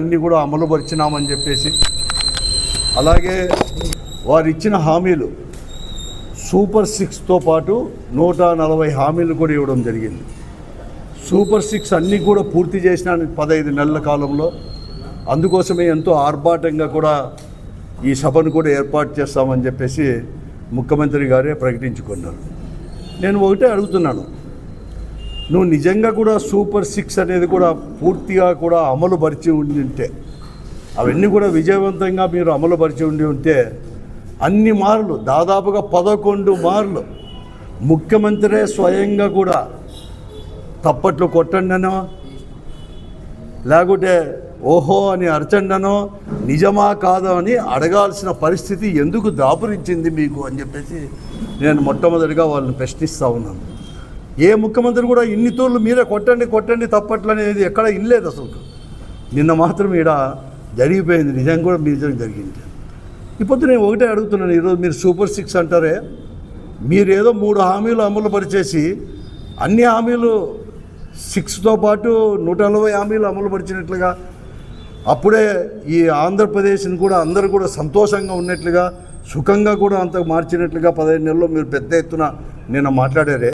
అన్నీ కూడా అమలుపరిచినామని చెప్పేసి అలాగే వారు ఇచ్చిన హామీలు సూపర్ సిక్స్తో పాటు నూట నలభై హామీలు కూడా ఇవ్వడం జరిగింది. సూపర్ సిక్స్ అన్నీ కూడా పూర్తి చేసిన పదహైదు నెలల కాలంలో అందుకోసమే ఎంతో ఆర్భాటంగా కూడా ఈ సభను కూడా ఏర్పాటు చేస్తామని చెప్పేసి ముఖ్యమంత్రి గారే ప్రకటించుకున్నారు. నేను ఒకటే అడుగుతున్నాను. నువ్వు నిజంగా కూడా సూపర్ సిక్స్ అనేది కూడా పూర్తిగా కూడా అమలు పరిచి ఉండి ఉంటే అవన్నీ కూడా విజయవంతంగా మీరు అమలు పరిచి ఉండి ఉంటే అన్ని మార్లు దాదాపుగా పదకొండు మార్లు ముఖ్యమంత్రే స్వయంగా కూడా తప్పట్లు కొట్టండనో లేకుంటే ఓహో అని అరచండనో నిజమా కాదో అని అడగాల్సిన పరిస్థితి ఎందుకు దాపురించింది మీకు అని చెప్పేసి నేను మొట్టమొదటిగా వాళ్ళని ప్రశ్నిస్తూ ఉన్నాను. ఏ ముఖ్యమంత్రి కూడా ఇన్ని తూర్లు మీరే కొట్టండి కొట్టండి తప్పట్లు అనేది ఎక్కడ ఇనలేదు అసలు నిన్న మాత్రం ఈడ జరిగిపోయింది. నిజంగా కూడా మీ నిజం జరిగింది. ఇప్పుడు నేను ఒకటే అడుగుతున్నాను ఈరోజు మీరు సూపర్ సిక్స్ అంటారే మీరేదో మూడు హామీలు అమలు పరిచేసి అన్ని హామీలు సిక్స్తో పాటు నూట నలభై హామీలు అమలు పరిచినట్లుగా అప్పుడే ఈ ఆంధ్రప్రదేశ్ని కూడా అందరూ కూడా సంతోషంగా ఉన్నట్లుగా సుఖంగా కూడా అంత మార్చినట్లుగా పదహైదు నెలల్లో మీరు పెద్ద ఎత్తున నిన్న మాట్లాడారే.